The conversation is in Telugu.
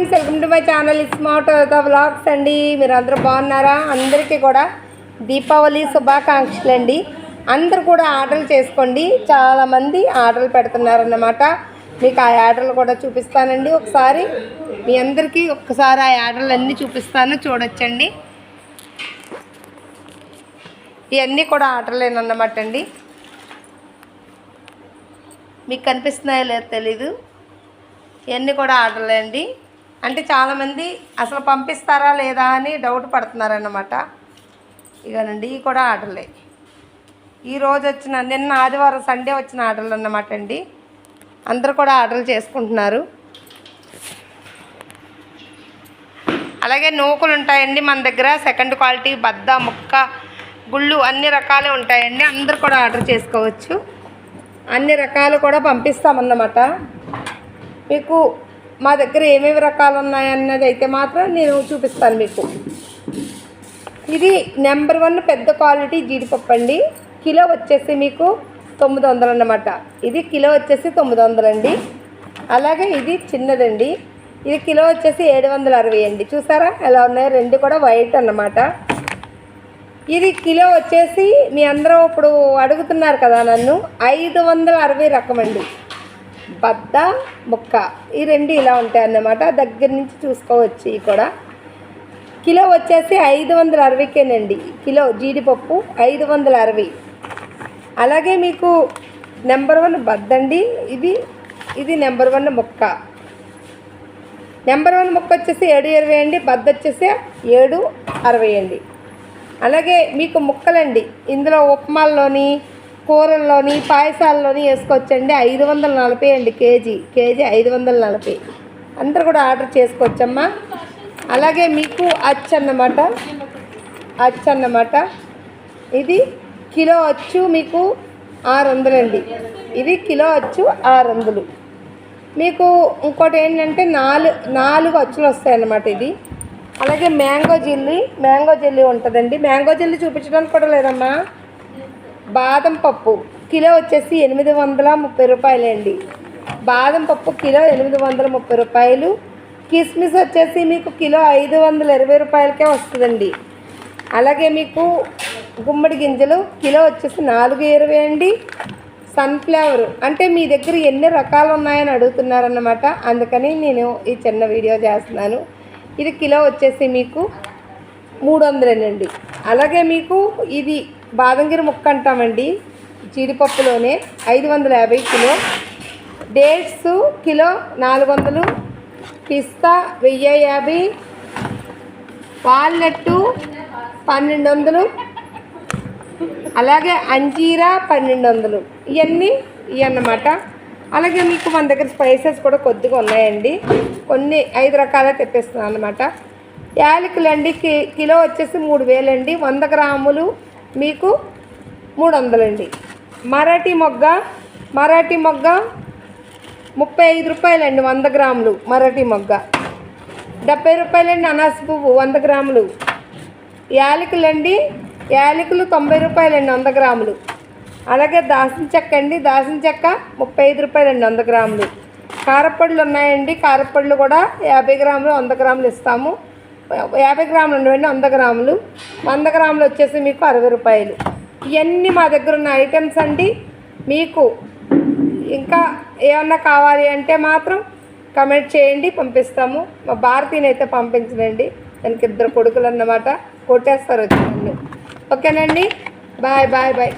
Friends welcome to my channel. Smart the vlogs అండి. మీరు అందరూ బాగున్నారా? అందరికీ కూడా దీపావళి శుభాకాంక్షలు అండి అందరూ కూడా ఆర్డర్లు చేసుకోండి. చాలామంది ఆర్డర్లు పెడుతున్నారన్నమాట. మీకు ఆ ఆర్డర్లు కూడా చూపిస్తానండి. ఒకసారి మీ అందరికీ ఒక్కసారి ఆ ఆర్డర్లు అన్నీ చూపిస్తాను. చూడొచ్చండి. ఇవన్నీ కూడా ఆర్డర్లేనన్నమాట అండి. మీకు కనిపిస్తున్నాయో లేదో తెలీదు. ఇవన్నీ కూడా ఆర్డర్లే అండి. అంటే చాలామంది అసలు పంపిస్తారా లేదా అని డౌట్ పడుతున్నారన్నమాట. ఇకనండి ఇవి కూడా ఆర్డర్లే ఈరోజు వచ్చిన నిన్న ఆదివారం సండే వచ్చిన ఆర్డర్లు అన్నమాట అండి. అందరు కూడా ఆర్డర్లు చేసుకుంటున్నారు. అలాగే నూకలు ఉంటాయండి మన దగ్గర. సెకండ్ క్వాలిటీ బద్ద ముక్క గుళ్ళు అన్ని రకాలే ఉంటాయండి. అందరు కూడా ఆర్డర్ చేసుకోవచ్చు. అన్ని రకాలు కూడా పంపిస్తామన్నమాట. మీకు మా దగ్గర ఏమేమి రకాలు ఉన్నాయన్నది అయితే మాత్రం నేను చూపిస్తాను మీకు. ఇది నెంబర్ వన్ పెద్ద క్వాలిటీ జీడిపప్పు అండి. కిలో వచ్చేసి మీకు తొమ్మిది వందలు అన్నమాట. ఇది కిలో వచ్చేసి తొమ్మిది వందలండి అలాగే ఇది చిన్నదండి. ఇది కిలో వచ్చేసి ఏడు వందల అరవై అండి. చూసారా? ఎలా ఉన్నాయో? రెండు కూడా వైట్ అన్నమాట. ఇది కిలో వచ్చేసి మీ అందరూ ఇప్పుడు అడుగుతున్నారు కదా నన్ను. ఐదు వందల అరవై రకం అండి. బద్ద ముక్క ఈ రెండు ఇలా ఉంటాయి అన్నమాట. దగ్గర నుంచి చూసుకోవచ్చు ఇవి కూడా. కిలో వచ్చేసి ఐదు వందల అరవైకేనండి. కిలో జీడిపప్పు ఐదు వందల అరవై. అలాగే మీకు నెంబర్ వన్ బద్దండి ఇది ఇది నెంబర్ వన్ ముక్క. నెంబర్ వన్ ముక్క వచ్చేసి ఏడు ఇరవై అండి. బద్ద వచ్చేసి ఏడు అరవై అండి. అలాగే మీకు ముక్కలండి. ఇందులో ఉప్మాల్లోని కూరల్లోని పాయసాల్లోని వేసుకోవచ్చండి. ఐదు వందల నలభై అండి కేజీ. కేజీ ఐదు వందల నలభై. అందరు కూడా ఆర్డర్ చేసుకోవచ్చమ్మా. అలాగే మీకు అచ్చన్నమాట అచ్చన్నమాట ఇది కిలో అచ్చు మీకు ఆరు వందలండి ఇది కిలో అచ్చు ఆరు వందలు. మీకు ఇంకోటి ఏంటంటే నాలుగు నాలుగు అచ్చులు వస్తాయన్నమాట ఇది. అలాగే మ్యాంగో జిల్లీ మ్యాంగో జిల్లీ ఉంటుందండి. మ్యాంగో జిల్లీ చూపించడానికి కూడా లేదమ్మా. బాదం పప్పు కిలో వచ్చేసి ఎనిమిది వందల ముప్పై రూపాయలండి. బాదం పప్పు కిలో ఎనిమిది వందల ముప్పై రూపాయలు. కిస్మిస్ వచ్చేసి మీకు కిలో ఐదు వందల ఇరవై రూపాయలకే వస్తుందండి. అలాగే మీకు గుమ్మడి గింజలు కిలో వచ్చేసి నాలుగు ఇరవై అండి. సన్ఫ్లవర్ అంటే మీ దగ్గర ఎన్ని రకాలు ఉన్నాయని అడుగుతున్నారన్నమాట. అందుకని నేను ఈ చిన్న వీడియో చేస్తున్నాను. ఇది కిలో వచ్చేసి మీకు మూడు వందలేనండి. అలాగే మీకు ఇది బాదంగిరి ముక్క అంటామండి. జీడిపప్పులోనే ఐదు వందల యాభై కిలో. డేట్స్ కిలో నాలుగు వందలు. పిస్తా వెయ్యి యాభై. వాల్నట్టు పన్నెండు వందలు. అలాగే అంజీరా పన్నెండు వందలు. ఇవన్నీ ఇవి అన్నమాట అలాగే మీకు మన దగ్గర స్పైసెస్ కూడా కొద్దిగా ఉన్నాయండి. కొన్ని ఐదు రకాల తెప్పిస్తున్నాను అనమాట యాలకులండి కి కిలో వచ్చేసి మూడు వేలండి. వంద గ్రాములు మీకు మూడు వందలండి మరాఠీ మొగ్గ మరాఠీ మొగ్గ ముప్పై ఐదు రూపాయలండి వంద గ్రాములు మరాఠీ మొగ్గ. డెబ్బై రూపాయలండి అనాస పువ్వు వంద గ్రాములు. యాలకులండి యాలకులు తొంభై రూపాయలండి వంద గ్రాములు. అలాగే దాసిన చెక్క అండి దాసిన చెక్క ముప్పై ఐదు రూపాయలండి వంద గ్రాములు. కారపళ్ళు ఉన్నాయండి కారపళ్ళు కూడా యాభై గ్రాములు వంద గ్రాములు ఇస్తాము. యాభై గ్రాములు ఉండవండి వంద గ్రాములు. వంద గ్రాములు వచ్చేసి మీకు అరవై రూపాయలు. ఇవన్నీ మా దగ్గర ఉన్న ఐటమ్స్ అండి. మీకు ఇంకా ఏమన్నా కావాలి అంటే మాత్రం కమెంట్ చేయండి పంపిస్తాము. మా భారతీని అయితే పంపించనండి. దానికి ఇద్దరు కొడుకులు అన్నమాట. కొట్టేస్తారు వచ్చి ఓకేనండి? Bye bye bye.